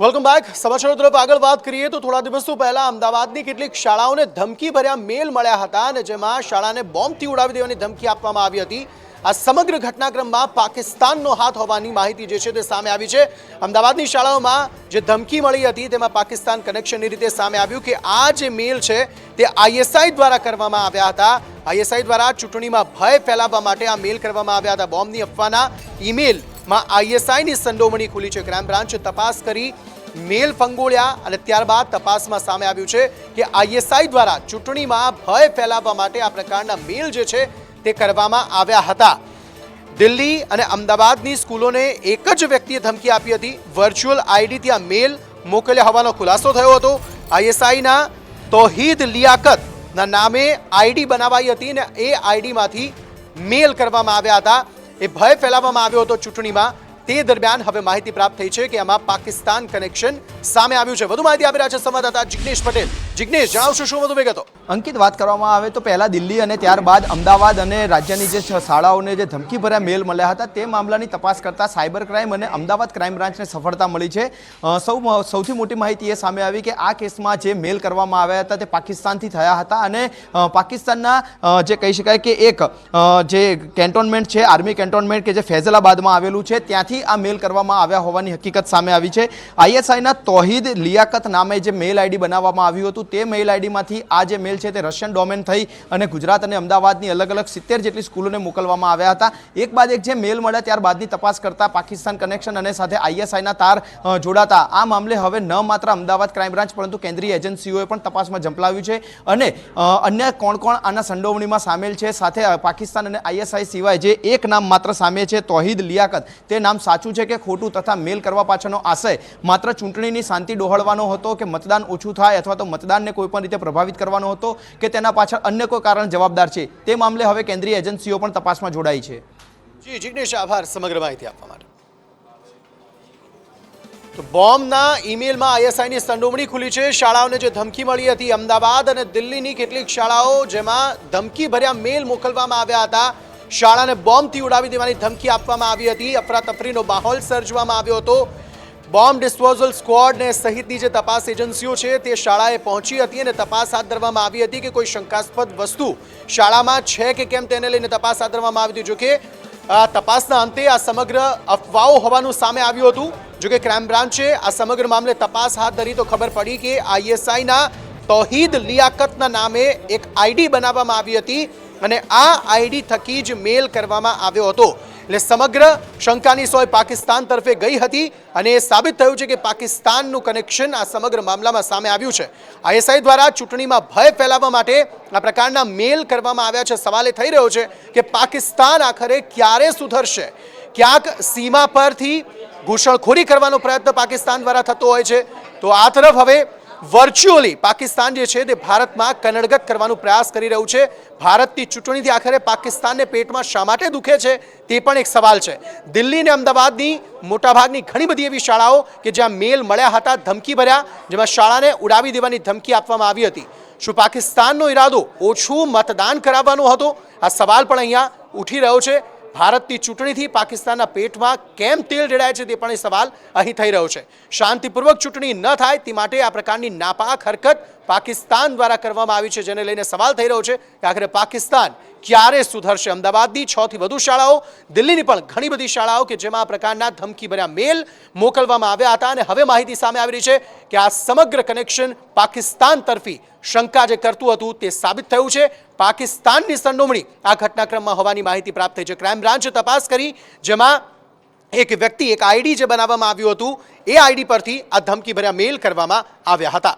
Welcome back સમાચારો તરફ આગળ વાત કરીએ તો થોડા દિવસો પહેલા અમદાવાદની કેટલીક શાળાઓને ધમકી ભર્યા મેલ મળ્યા હતા અને જેમાં શાળાને બોમ્બથી ઉડાવી દેવાની ધમકી આપવામાં આવી હતી. આ સમગ્ર ઘટનાક્રમમાં પાકિસ્તાનનો હાથ હોવાની માહિતી જે છે તે સામે આવી છે. અમદાવાદની શાળાઓમાં જે ધમકી મળી હતી તેમાં પાકિસ્તાન કનેક્શનની રીતે સામે આવ્યું કે આ જે મેલ છે તે આઈએસઆઈ દ્વારા કરવામાં આવ્યા હતા. આઈએસઆઈ દ્વારા ચૂંટણીમાં ભય ફેલાવવા માટે આ મેલ કરવામાં આવ્યા હતા. બોમ્બની અફવાના ઈમેલમાં આઈએસઆઈની સંડોવણી ખુલી છે. ક્રાઇમ બ્રાન્ચે તપાસ કરી મેલ ફંગોળ્યા અને ત્યારબાદ તપાસમાં સામે આવ્યું છે કે આઈએસઆઈ દ્વારા ચૂંટણીમાં ભય ફેલાવવા માટે આ પ્રકારના મેલ જે છે તે કરવામાં આવ્યા હતા. દિલ્હી અને અમદાવાદની સ્કૂલોને એક જ વ્યક્તિએ ધમકી આપી હતી. વર્ચ્યુઅલ આઈડીથી આ મેલ મોકલ્યા હોવાનો ખુલાસો થયો હતો. આઈએસઆઈના તોહીદ લિયાકતના નામે આઈડી બનાવાઈ હતી અને એ આઈડીમાંથી મેલ કરવામાં આવ્યા હતા. એ ભય ફેલાવવામાં આવ્યો હતો ચૂંટણીમાં. તે દરમિયાન હવે માહિતી પ્રાપ્ત થઈ છે કે આમાં પાકિસ્તાન કનેક્શન સામે આવ્યું છે. વધુ માહિતી આપી રહ્યા છે સંવાદદાતા જિગ્નેશ પટેલ. જિગ્નેશ, જણાવશો શું વધુ વિગતો? અંકિત, વાત કરવામાં આવે તો પહેલા દિલ્હી અને ત્યારબાદ અમદાવાદ અને રાજ્યની જે શાળાઓને જે ધમકીભર્યા મેલ મળ્યા હતા, તે મામલાની તપાસ કરતા સાયબર ક્રાઇમ અને અમદાવાદ ક્રાઇમ બ્રાન્ચને સફળતા મળી છે. સૌ સૌથી મોટી માહિતી એ સામે આવી કે આ કેસમાં જે મેલ કરવામાં આવ્યા હતા, તે પાકિસ્તાનથી થયા હતા અને પાકિસ્તાનના જે કહી શકાય કે એક જે કેન્ટોનમેન્ટ છે, આર્મી કેન્ટોનમેન્ટ કે જે ફૈઝલાબાદમાં આવેલું છે, ત્યાંથી આ મેલ કરવામાં આવ્યા હોવાની હકીકત સામે આવી છે. આઈએસઆઈના તોહિદ લિયાકત નામે જે મેલ આઈડી બનાવવામાં આવ્યું હતું, તે મેલ આઈડીમાંથી આ જે મેલ છે તે રશિયન ડોમેન થઈ અને ગુજરાત અને અમદાવાદની અલગ અલગ સિત્તેર જેટલી સ્કૂલોને મોકલવામાં આવ્યા હતા. એક બાદ એક જે મેલ મળ્યા ત્યારબાદની તપાસ કરતા પાકિસ્તાન કનેક્શન અને સાથે આઈએસઆઈના તાર જોડાતા. આ મામલે હવે ન માત્ર અમદાવાદ ક્રાઇમ બ્રાન્ચ પરંતુ કેન્દ્રીય એજન્સીઓએ પણ તપાસમાં ઝંપલાવ્યું છે અને અન્ય કોણ કોણ આના સંડોવણીમાં સામેલ છે, સાથે પાકિસ્તાન અને આઈએસઆઈ સિવાય જે એક નામ માત્ર સામે છે, તોહિદ લિયાકત, તે નામ સાચું છે કે ખોટું તથા મેલ કરવા પાછળનો આશય? માત્ર ચૂંટણીની શાંતિ ડોહળવાનો હતો કે મતદાન ઓછું થાય અથવા તો મતદાનને કોઈપણ રીતે પ્રભાવિત કરવાનો હતો કે તેના પાછળ અન્ય કોઈ કારણ જવાબદાર છે? તે મામલે હવે કેન્દ્રીય એજન્સીઓ પણ તપાસમાં જોડાઈ છે. જી જિજ્ઞેશ આભાર સમગ્ર માહિતી આપવા માટે. બોમ્બના ઈમેલમાં આઈએસઆઈની સંડોવણી ખુલી છે. શાળાઓને જે ધમકી મળી હતી, અમદાવાદ અને દિલ્હીની કેટલીક શાળાઓ જેમાં ધમકી ભર્યા મેલ મોકલવામાં આવ્યા હતા શાળાને બોમ્બથી ઉડાવી દેવાની ધમકી આપવામાં આવી હતી. અફરાતફરીનો માહોલ સર્જવામાં આવ્યો હતો. બોમ્બ ડિસ્પોઝલ સ્ક્વોડ ને સહિતની જે તપાસ એજન્સીઓ છે તે શાળાએ પહોંચી હતી અને તપાસ હાથ ધરવામાં આવી હતી કે કોઈ શંકાસ્પદ વસ્તુ શાળામાં છે કે કેમ તેને લઈને તપાસ હાથ ધરવામાં આવી હતી. જોકે તપાસના અંતે આ સમગ્ર અફવાઓ હોવાનું સામે આવ્યું હતું. જોકે ક્રાઇમ બ્રાન્ચે આ સમગ્ર મામલે તપાસ હાથ ધરી તો ખબર પડી કે આઈએસઆઈના તોહીદ લિયાકતના નામે એક આઈડી બનાવવામાં આવી હતી અને આ આઈડી થકી જ મેલ કરવામાં આવ્યો હતો. એટલે સમગ્ર શંકાની સોય પાકિસ્તાન તરફે ગઈ હતી અને એ સાબિત થયું છે કે પાકિસ્તાનનું કનેક્શન આ સમગ્ર મામલામાં સામે આવ્યું છે. આઈએસઆઈ દ્વારા ચૂંટણીમાં ભય ફેલાવવા માટે આ પ્રકારના મેલ કરવામાં આવ્યા છે. સવાલ એ થઈ રહ્યો છે કે પાકિસ્તાન આખરે ક્યારે સુધરશે? ક્યાંક સીમા પરથી ઘૂસણખોરી કરવાનો પ્રયત્ન પાકિસ્તાન દ્વારા થતો હોય છે. તો આ તરફ હવે વર્ચ્યુઅલી પાકિસ્તાન જે છે તે ભારતમાં કનડગત કરવાનો પ્રયાસ કરી રહ્યું છે. ભારતની ચૂંટણીથી આખરે પાકિસ્તાનને પેટમાં શા માટે દુખે છે તે પણ એક સવાલ છે. દિલ્હી અને અમદાવાદની મોટાભાગની ઘણી બધી એવી શાળાઓ કે જ્યાં મેલ મળ્યા હતા ધમકી ભર્યા જેમાં શાળાને ઉડાવી દેવાની ધમકી આપવામાં આવી હતી. શું પાકિસ્તાનનો ઈરાદો ઓછું મતદાન કરાવવાનો હતો? આ સવાલ પણ અહીંયા ઉઠી રહ્યો છે. ભારતની ચૂંટણીથી પાકિસ્તાનના પેટમાં કેમ તેલ રેડાય છે તે પણ એ સવાલ અહીં થઈ રહ્યો છે. શાંતિપૂર્વક ચૂંટણી ન થાય તે માટે આ પ્રકારની નાપાક હરકત પાકિસ્તાન દ્વારા કરવામાં આવી છે, જેને લઈને સવાલ થઈ રહ્યો છે કે આખરે પાકિસ્તાન ક્યારે સુધરશે? અમદાવાદની છ થી વધુ શાળાઓ, દિલ્હીની પણ ઘણી બધી શાળાઓ કે જેમાં આ પ્રકારના ધમકી ભર્યા મેલ મોકલવામાં આવ્યા હતા અને હવે માહિતી સામે આવી રહી છે કે આ સમગ્ર કનેક્શન પાકિસ્તાન તરફી શંકા જે કરતું હતું તે સાબિત થયું છે. પાકિસ્તાનની સંડોવણી આ ઘટનાક્રમમાં હોવાની માહિતી પ્રાપ્ત થઈ છે. ક્રાઇમ બ્રાન્ચે તપાસ કરી, જેમાં એક વ્યક્તિ, એક આઈડી જે બનાવવામાં આવ્યું હતું, એ આઈડી પરથી આ ધમકી ભર્યા મેલ કરવામાં આવ્યા હતા.